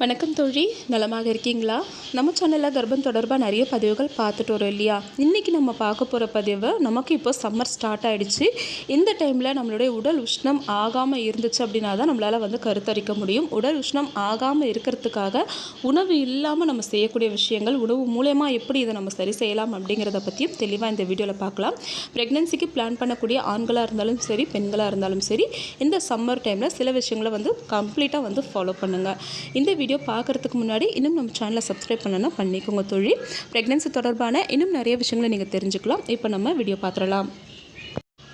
வணக்கம் தோழி நலமாக இருக்கீங்களா? நம்ம சேனலில் கர்ப்பம் தொடர்பாக நிறைய பதிவுகள் பார்த்துட்டு வரோம் இல்லையா? இன்றைக்கி நம்ம பார்க்க போகிற பதிவு நமக்கு இப்போ சம்மர் ஸ்டார்ட் ஆகிடுச்சு இந்த டைமில் நம்மளுடைய உடல் உஷ்ணம் ஆகாமல் இருந்துச்சு அப்படின்னா தான் நம்மளால் வந்து கருத்தரிக்க முடியும். உடல் உஷ்ணம் ஆகாமல் இருக்கிறதுக்காக உணவு இல்லாமல் நம்ம செய்யக்கூடிய விஷயங்கள் உணவு மூலயமா எப்படி இதை நம்ம சரி செய்யலாம் அப்படிங்கிறத பற்றியும் தெளிவாக இந்த வீடியோவில் பார்க்கலாம். ப்ரெக்னென்சிக்கு பிளான் பண்ணக்கூடிய ஆண்களாக இருந்தாலும் சரி பெண்களாக இருந்தாலும் சரி இந்த சம்மர் டைமில் சில விஷயங்களை வந்து கம்ப்ளீட்டாக வந்து ஃபாலோ பண்ணுங்கள் இந்த வீடியோ வீடியோ பார்க்குறதுக்கு முன்னாடி இன்னும் நம்ம சேனலை சப்ஸ்கிரைப் பண்ணனா பண்ணிக்கோங்க தொழில் ப்ரெக்னென்சி தொடர்பான இன்னும் நிறைய விஷயங்களை நீங்கள் தெரிஞ்சுக்கலாம். இப்போ நம்ம வீடியோ பார்த்துடலாம்.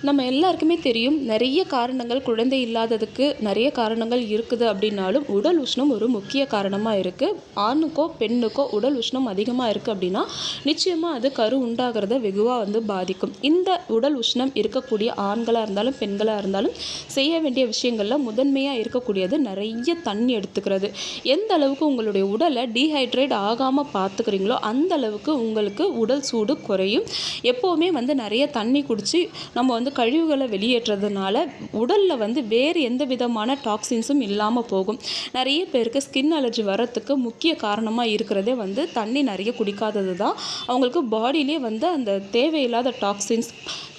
நம்ம எல்லாருக்குமே தெரியும் நிறைய காரணங்கள் குழந்தை இல்லாததுக்கு நிறைய காரணங்கள் இருக்குது அப்படின்னாலும் உடல் உஷ்ணம் ஒரு முக்கிய காரணமாக இருக்குது ஆணுக்கோ பெண்ணுக்கோ உடல் உஷ்ணம் அதிகமாக இருக்குது அப்படின்னா நிச்சயமாக அது கரு உண்டாகிறத வெகுவாக வந்து பாதிக்கும். இந்த உடல் உஷ்ணம் இருக்கக்கூடிய ஆண்களாக இருந்தாலும் பெண்களாக இருந்தாலும் செய்ய வேண்டிய விஷயங்களில் முதன்மையாக இருக்கக்கூடியது நிறைய தண்ணி எடுத்துக்கிறது. எந்த அளவுக்கு உங்களுடைய உடலை டீஹைட்ரேட் ஆகாமல் பார்த்துக்கிறீங்களோ அந்த அளவுக்கு உங்களுக்கு உடல் சூடு குறையும். எப்போவுமே வந்து நிறைய தண்ணி குடித்து நம்ம வந்து கழிவுகளை வெளியேற்றதுனால உடலில் வந்து வேறு எந்த விதமான டாக்ஸின்ஸும் இல்லாமல் போகும். நிறைய பேருக்கு ஸ்கின் அலர்ஜி வரத்துக்கு முக்கிய காரணமாக இருக்கிறதே வந்து தண்ணி நிறைய குடிக்காதது தான். அவங்களுக்கு பாடியிலே வந்து அந்த தேவையில்லாத டாக்ஸின்ஸ்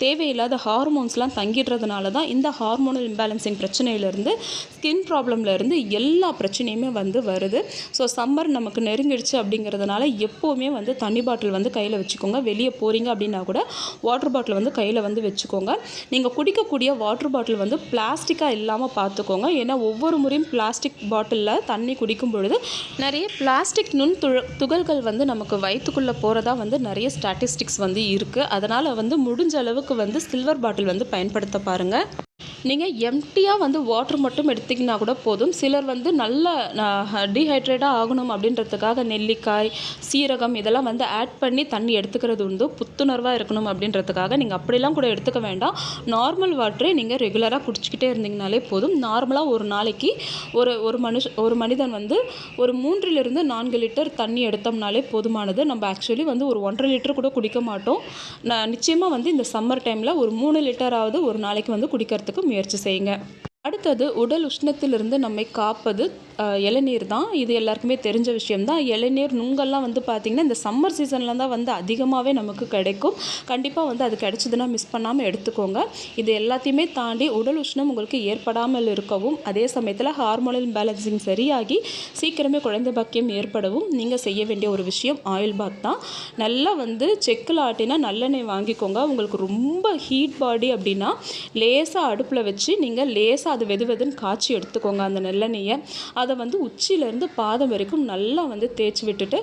தேவையில்லாத ஹார்மோன்ஸ்லாம் தங்கிடுறதுனால தான் இந்த ஹார்மோனல் இம்பேலன்சிங் பிரச்சனையிலேருந்து ஸ்கின் ப்ராப்ளம்லேருந்து எல்லா பிரச்சனையுமே வந்து வருது. ஸோ சம்மர் நமக்கு நெருங்கிடுச்சு அப்படிங்கிறதுனால எப்போவுமே வந்து தண்ணி பாட்டில் வந்து கையில் வச்சுக்கோங்க. வெளியே போகிறீங்க அப்படின்னா கூட வாட்டர் பாட்டில் வந்து கையில் வந்து வச்சுக்கோங்க. நீங்கள் குடிக்கக்கூடிய வாட்டர் பாட்டில் வந்து பிளாஸ்டிக்காக இல்லாமல் பார்த்துக்கோங்க ஏன்னா ஒவ்வொரு முறையும் பிளாஸ்டிக் பாட்டிலில் தண்ணி குடிக்கும் பொழுது நிறைய பிளாஸ்டிக் நுண் துழ துகள்கள் வந்து நமக்கு வயிற்றுக்குள்ளே போகிறதா வந்து நிறைய ஸ்டாட்டிஸ்டிக்ஸ் வந்து இருக்குது அதனால் வந்து முடிஞ்ச அளவுக்கு வந்து சில்வர் பாட்டில் வந்து பயன்படுத்த பாருங்கள் நீங்கள் எம்டியாக வந்து வாட்டர் மட்டும் எடுத்திங்கன்னா கூட போதும். சிலர் வந்து நல்ல டீஹைட்ரேட்டாக ஆகணும் அப்படின்றதுக்காக நெல்லிக்காய் சீரகம் இதெல்லாம் வந்து ஆட் பண்ணி தண்ணி எடுத்துக்கிறது வந்து புத்துணர்வாக இருக்கணும் அப்படின்றதுக்காக நீங்கள் அப்படிலாம் கூட எடுத்துக்க வேண்டாம். நார்மல் வாட்டரே நீங்கள் ரெகுலராக குடிச்சிக்கிட்டே இருந்தீங்கனாலே போதும். நார்மலாக ஒரு நாளைக்கு ஒரு ஒரு மனுஷ ஒரு மனிதன் வந்து ஒரு மூன்றிலிருந்து நான்கு லிட்டர் தண்ணி எடுத்தோம்னாலே போதுமானது. நம்ம ஆக்சுவலி வந்து ஒரு ஒன்றரை லிட்டர் கூட குடிக்க மாட்டோம். நான் நிச்சயமாக வந்து இந்த சம்மர் டைமில் ஒரு மூணு லிட்டராவது ஒரு நாளைக்கு வந்து குடிக்கிறதுக்கு முயற்சி செய்யுங்க. அடுத்தது உடல் உஷ்ணத்திலிருந்து நம்மை காப்பது இளநீர் தான். இது எல்லாருக்குமே தெரிஞ்ச விஷயம்தான் இளநீர் நுங்கெல்லாம் வந்து பார்த்திங்கன்னா இந்த சம்மர் சீசனில் தான் வந்து அதிகமாகவே நமக்கு கிடைக்கும். கண்டிப்பாக வந்து அது கிடைச்சதுன்னா மிஸ் பண்ணாமல் எடுத்துக்கோங்க. இது எல்லாத்தையுமே தாண்டி உடல் உஷ்ணம் உங்களுக்கு ஏற்படாமல் இருக்கவும் அதே சமயத்தில் ஹார்மோனல் பேலன்சிங் சரியாகி சீக்கிரமே குழந்தை பாக்கியம் ஏற்படவும் நீங்கள் செய்ய வேண்டிய ஒரு விஷயம் ஆயில் பாத் தான். நல்லா வந்து செக்கில் ஆட்டினா நல்லெண்ணெய் வாங்கிக்கோங்க. உங்களுக்கு ரொம்ப ஹீட் பாடி அப்படின்னா லேசாக அடுப்பில் வச்சு நீங்கள் லேசாக அது வெது வெதுன்னு காய்ச்சி எடுத்துக்கோங்க அந்த நெல்லெண்ணெயை. அதை வந்து உச்சியிலேருந்து பாதம் வரைக்கும் நல்லா வந்து தேய்ச்சி விட்டுட்டு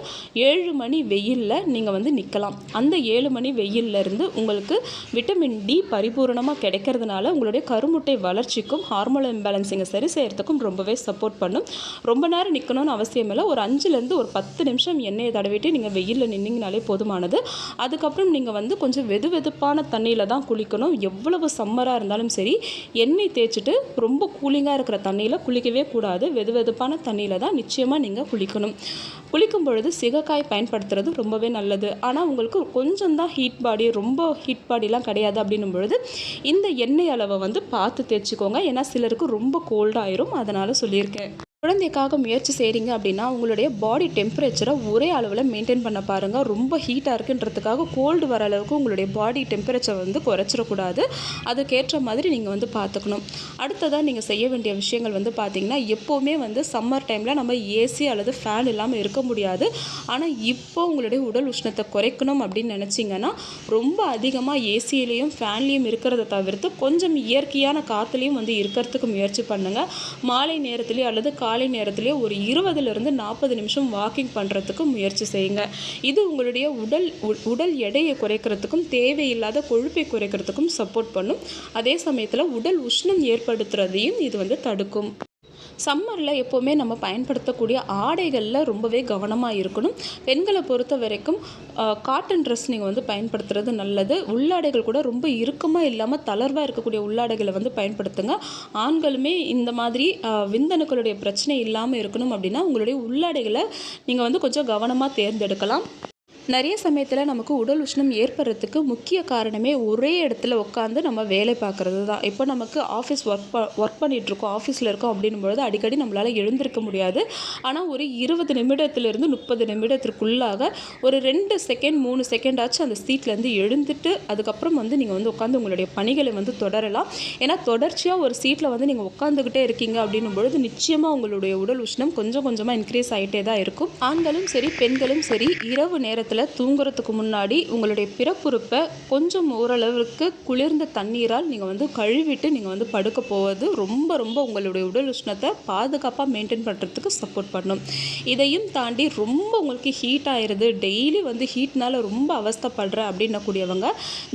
ஏழு மணி வெயிலில் நீங்கள் வந்து நிற்கலாம் அந்த ஏழு மணி வெயிலிருந்து உங்களுக்கு விட்டமின் டி பரிபூரணமாக கிடைக்கிறதுனால உங்களுடைய கருமுட்டை வளர்ச்சிக்கும் ஹார்மோன் இம்பேலன்ஸிங்கை சரி செய்கிறதுக்கும் ரொம்பவே சப்போர்ட் பண்ணும். ரொம்ப நேரம் நிற்கணும்னு அவசியம் இல்லை. ஒரு அஞ்சுலேருந்து ஒரு பத்து நிமிஷம் எண்ணெயை தடவிட்டு நீங்கள் வெயிலில் நின்னீங்கனாலே போதுமானது. அதுக்கப்புறம் நீங்கள் வந்து கொஞ்சம் வெது வெதுப்பான தண்ணியில் தான் குளிக்கணும். எவ்வளவு சம்மராக இருந்தாலும் சரி எண்ணெய் தேய்ச்சிட்டு ரொம்ப கூலிங்காக இருக்கிற தண்ணியில் குளிக்கவே கூடாது. வெது வெதுப்பான தண்ணியில் தான் நிச்சயமாக நீங்கள் குளிக்கணும். குளிக்கும் பொழுது சிகக்காய் பயன்படுத்துறது ரொம்பவே நல்லது. ஆனால் உங்களுக்கு கொஞ்சம் தான் ஹீட் பாடி ரொம்ப ஹீட் பாடிலாம் கிடையாது அப்படின்னும் பொழுது இந்த எண்ணெய் அளவை வந்து பார்த்து தேய்ச்சிக்கோங்க. ஏன்னா சிலருக்கு ரொம்ப கோல்டாயிரும் அதனால் சொல்லியிருக்கேன். குழந்தைக்காக முயற்சி செய்கிறீங்க அப்படின்னா உங்களுடைய பாடி டெம்பரேச்சரை ஒரே அளவில் மெயின்டைன் பண்ண பாருங்கள் ரொம்ப ஹீட்டாக இருக்குன்றதுக்காக கோல்டு வர அளவுக்கு உங்களுடைய பாடி டெம்பரேச்சர் வந்து குறைச்சிடக்கூடாது. அதுக்கேற்ற மாதிரி நீங்கள் வந்து பார்த்துக்கணும் அடுத்ததாக நீங்கள் செய்ய வேண்டிய விஷயங்கள் வந்து பார்த்திங்கன்னா எப்போவுமே வந்து சம்மர் டைமில் நம்ம ஏசி அல்லது ஃபேன் இல்லாமல் இருக்க முடியாது. ஆனால் இப்போ உங்களுடைய உடல் உஷ்ணத்தை குறைக்கணும் அப்படின்னு நினச்சிங்கன்னா ரொம்ப அதிகமாக ஏசியிலையும் ஃபேன்லேயும் இருக்கிறத தவிர்த்து கொஞ்சம் இயற்கையான காற்றுலையும் வந்து இருக்கிறதுக்கு முயற்சி பண்ணுங்கள் மாலை நேரத்துலேயும் அல்லது கா காலை நேரத்துலேயே ஒரு இருபதுலேருந்து நாற்பது நிமிஷம் வாக்கிங் பண்ணுறதுக்கு முயற்சி செய்யுங்க. இது உங்களுடைய உடல் உடல் எடையை குறைக்கிறதுக்கும் தேவையில்லாத கொழுப்பை குறைக்கிறதுக்கும் சப்போர்ட் பண்ணும். அதே சமயத்தில் உடல் உஷ்ணம் ஏற்படுத்துறதையும் இது வந்து தடுக்கும். சம்மரில் எப்போவுமே நம்ம பயன்படுத்தக்கூடிய ஆடைகளில் ரொம்பவே கவனமாக இருக்கணும். பெண்களை பொறுத்த வரைக்கும் காட்டன் ட்ரெஸ் நீங்கள் வந்து பயன்படுத்துறது நல்லது. உள்ளாடைகள் கூட ரொம்ப இறுக்கமாக இல்லாமல் தளர்வாக இருக்கக்கூடிய உள்ளாடைகளை வந்து பயன்படுத்துங்க. ஆண்களுமே இந்த மாதிரி விந்தணுக்களுடைய பிரச்சனை இல்லாமல் இருக்கணும் அப்படின்னா உங்களுடைய உள்ளாடைகளை நீங்கள் வந்து கொஞ்சம் கவனமாக தேர்ந்தெடுக்கலாம். நிறைய சமயத்தில் நமக்கு உடல் உஷ்ணம் ஏற்படுறதுக்கு முக்கிய காரணமே ஒரே இடத்துல உட்காந்து நம்ம வேலை பார்க்குறது தான் இப்போ நமக்கு ஆஃபீஸ் ஒர்க் ப ஒர்க் பண்ணிகிட்ருக்கோம் ஆஃபீஸில் இருக்கோம் அப்படின்னும் பொழுது அடிக்கடி நம்மளால் எழுந்திருக்க முடியாது. ஆனால் ஒரு இருபது நிமிடத்துலேருந்து முப்பது நிமிடத்திற்குள்ளாக ஒரு ரெண்டு செகண்ட் மூணு செகண்ட் ஆச்சு அந்த சீட்லேருந்து எழுந்துட்டு அதுக்கப்புறம் வந்து நீங்கள் வந்து உட்காந்து உங்களுடைய பணிகளை வந்து தொடரலாம். ஏன்னா தொடர்ச்சியாக ஒரு சீட்டில் வந்து நீங்கள் உட்காந்துக்கிட்டே இருக்கீங்க அப்படின்னும் பொழுது நிச்சயமாக உங்களுடைய உடல் உஷ்ணம் கொஞ்சம் கொஞ்சமாக இன்க்ரீஸ் ஆகிட்டே தான் இருக்கும். ஆண்களும் சரி பெண்களும் சரி இரவு நேரத்தில் தூங்குறதுக்கு முன்னாடி உங்களுடைய பிறப்புறுப்பை கொஞ்சம் ஓரளவுக்கு குளிர்ந்த தண்ணீரால் நீங்கள் வந்து கழுவிட்டு நீங்கள் வந்து படுக்க போவது ரொம்ப ரொம்ப உங்களுடைய உடல் உஷ்ணத்தை பாதுகாப்பாக மெயின்டைன் பண்ணுறதுக்கு சப்போர்ட் பண்ணும். இதையும் தாண்டி ரொம்ப உங்களுக்கு ஹீட் ஆயிடுது டெய்லி வந்து ஹீட்னால் ரொம்ப அவஸ்தைப்படுறேன் அப்படின்னக்கூடியவங்க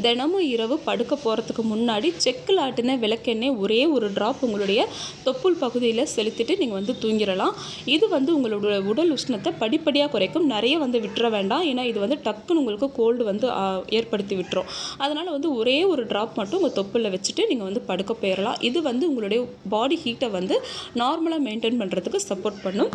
தினமும் இரவு படுக்க போகிறதுக்கு முன்னாடி செக்கில் ஆட்டின விளக்கெண்ணெய் ஒரே ஒரு ட்ராப் உங்களுடைய தொப்புள் பகுதியில் செலுத்திட்டு நீங்கள் வந்து தூங்கிடலாம். இது வந்து உங்களுடைய உடல் உஷ்ணத்தை படிப்படியாக குறைக்கும். நிறைய வந்து விட்டுற வேண்டாம். ஏன்னா இது வந்து டக்குன்னு உங்களுக்கு கோல்டு வந்து ஏற்படுத்தி விட்டுரும். அதனால் வந்து ஒரே ஒரு ட்ராப் மட்டும் உங்கள் தொப்புளில் வச்சுட்டு நீங்கள் வந்து படுக்க போயிடலாம் இது வந்து உங்களுடைய பாடி ஹீட்டை வந்து நார்மலாக மெயின்டைன் பண்ணுறதுக்கு சப்போர்ட் பண்ணும்.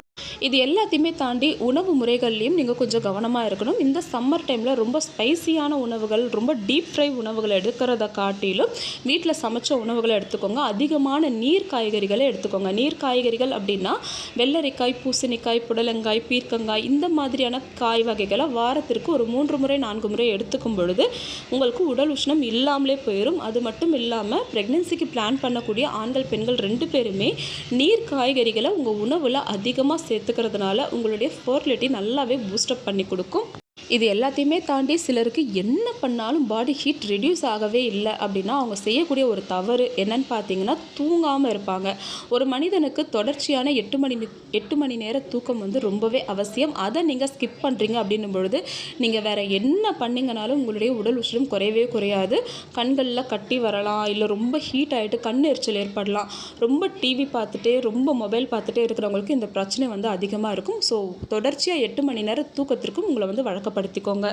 இது எல்லாத்தையுமே தாண்டி உணவு முறைகள்லையும் நீங்கள் கொஞ்சம் கவனமாக இருக்கணும். இந்த சம்மர் டைமில் ரொம்ப ஸ்பைசியான உணவுகள் ரொம்ப டீப் ஃப்ரை உணவுகளை எடுக்கிறத காட்டிலும் வீட்டில் சமைச்ச உணவுகளை எடுத்துக்கோங்க. அதிகமான நீர் காய்கறிகளை எடுத்துக்கோங்க. நீர் காய்கறிகள் அப்படின்னா வெள்ளரிக்காய் பூசணிக்காய் புடலங்காய் பீர்க்கங்காய் இந்த மாதிரியான காய் வகைகளை வாரத்திற்கு ஒரு மூன்று முறை நான்கு முறை எடுத்துக்கும் பொழுது உங்களுக்கு உடல் உஷ்ணம் இல்லாமலே போயிடும் அது மட்டும் இல்லாமல் ப்ரெக்னென்சிக்கு பிளான் பண்ணக்கூடிய ஆண்கள் பெண்கள் ரெண்டு பேருமே நீர் காய்கறிகளை உங்கள் உணவில் அதிகமாக சேர்த்து எடுத்துக்கிறதுனால உங்களுடைய ஃபர்டிலிட்டி நல்லாவே பூஸ்டப் பண்ணி கொடுக்கும். இது எல்லாத்தையுமே தாண்டி சிலருக்கு என்ன பண்ணாலும் பாடி ஹீட் ரெடியூஸ் ஆகவே இல்லை அப்படின்னா அவங்க செய்யக்கூடிய ஒரு தவறு என்னன்னு பார்த்தீங்கன்னா தூங்காமல் இருப்பாங்க. ஒரு மனிதனுக்கு தொடர்ச்சியான எட்டு மணி எட்டு மணி நேர தூக்கம் வந்து ரொம்பவே அவசியம். அதை நீங்கள் ஸ்கிப் பண்ணுறீங்க அப்படின்னும் பொழுது நீங்கள் வேறு என்ன பண்ணிங்கனாலும் உங்களுடைய உடல் உஷ்ணம் குறையவே குறையாது. கண்களில் கட்டி வரலாம் இல்லை ரொம்ப ஹீட் ஆகிட்டு கண் எரிச்சல் ஏற்படலாம். ரொம்ப டிவி பார்த்துட்டே ரொம்ப மொபைல் பார்த்துட்டே இருக்கிறவங்களுக்கு இந்த பிரச்சனை வந்து அதிகமாக இருக்கும். ஸோ தொடர்ச்சியாக எட்டு மணி நேர தூக்கத்திற்கும் உங்களை வந்து வழக்கப்படுத்திக்கோங்க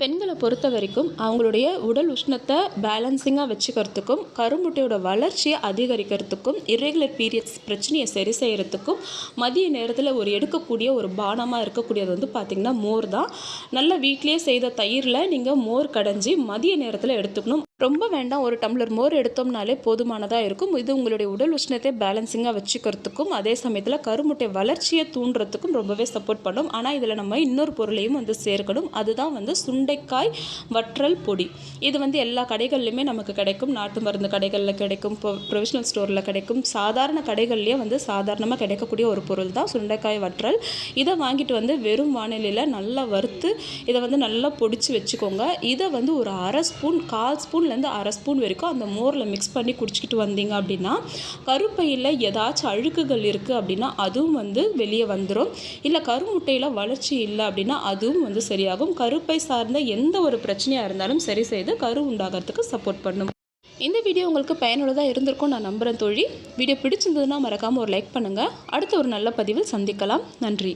பெண்களை பொறுத்த வரைக்கும் அவங்களுடைய உடல் உஷ்ணத்தை பேலன்சிங்காக வச்சுக்கிறதுக்கும் கருமுட்டையோட வளர்ச்சியை அதிகரிக்கிறதுக்கும் இரெகுலர் பீரியட்ஸ் பிரச்சனையை சரி செய்கிறதுக்கும் மதிய நேரத்தில் ஒரு எடுக்கக்கூடிய ஒரு பானமாக இருக்கக்கூடியது வந்து பார்த்திங்கன்னா மோர் தான். நல்ல வீட்லேயே செய்த தயிரில் நீங்கள் மோர் கடைஞ்சி மதிய நேரத்தில் எடுத்துக்கணும். ரொம்ப வேண்டாம் ஒரு டம்ளர் மோர் எடுத்தோம்னாலே போதுமானதாக இருக்கும். இது உங்களுடைய உடல் உஷ்ணத்தை பேலன்சிங்காக வச்சுக்கிறதுக்கும் அதே சமயத்தில் கருமுட்டை வளர்ச்சியை தூண்டுறதுக்கும் ரொம்பவே சப்போர்ட் பண்ணும். ஆனால் இதில் நம்ம இன்னொரு பொருளையும் வந்து சேர்க்கணும். அதுதான் வந்து சுண்டைக்காய் வற்றல் பொடி. இது வந்து எல்லா கடைகள்லையுமே நமக்கு கிடைக்கும். நாட்டு மருந்து கடைகளில் கிடைக்கும் ப்ரொவிஷனல் ஸ்டோரில் கிடைக்கும். சாதாரண கடைகள்லேயே வந்து சாதாரணமாக கிடைக்கக்கூடிய ஒரு பொருள் தான் சுண்டைக்காய் வற்றல். இதை வாங்கிட்டு வந்து வெறும் வானிலையில் நல்லா வறுத்து இதை வந்து நல்லா பொடிச்சு வச்சுக்கோங்க. இதை வந்து ஒரு அரை ஸ்பூன் கால் ஸ்பூன் ஸ்பூன்லேருந்து அரை ஸ்பூன் வரைக்கும் அந்த மோரில் மிக்ஸ் பண்ணி குடிச்சிக்கிட்டு வந்தீங்க அப்படின்னா கருப்பையில் ஏதாச்சும் அழுக்குகள் இருக்குது அப்படின்னா அதுவும் வந்து வெளியே வந்துடும் இல்லை கருமுட்டையில் வளர்ச்சி இல்லை அப்படின்னா அதுவும் வந்து சரியாகும். கருப்பை சார்ந்த எந்த ஒரு பிரச்சனையாக இருந்தாலும் சரி செய்து கரு உண்டாகிறதுக்கு சப்போர்ட் பண்ணும். இந்த வீடியோ உங்களுக்கு பயனுள்ளதாக இருந்திருக்கும் நான் நம்புகிறேன் தோழி. வீடியோ பிடிச்சிருந்ததுன்னா மறக்காமல் ஒரு லைக் பண்ணுங்கள் அடுத்த ஒரு நல்ல பதிவில் சந்திக்கலாம். நன்றி.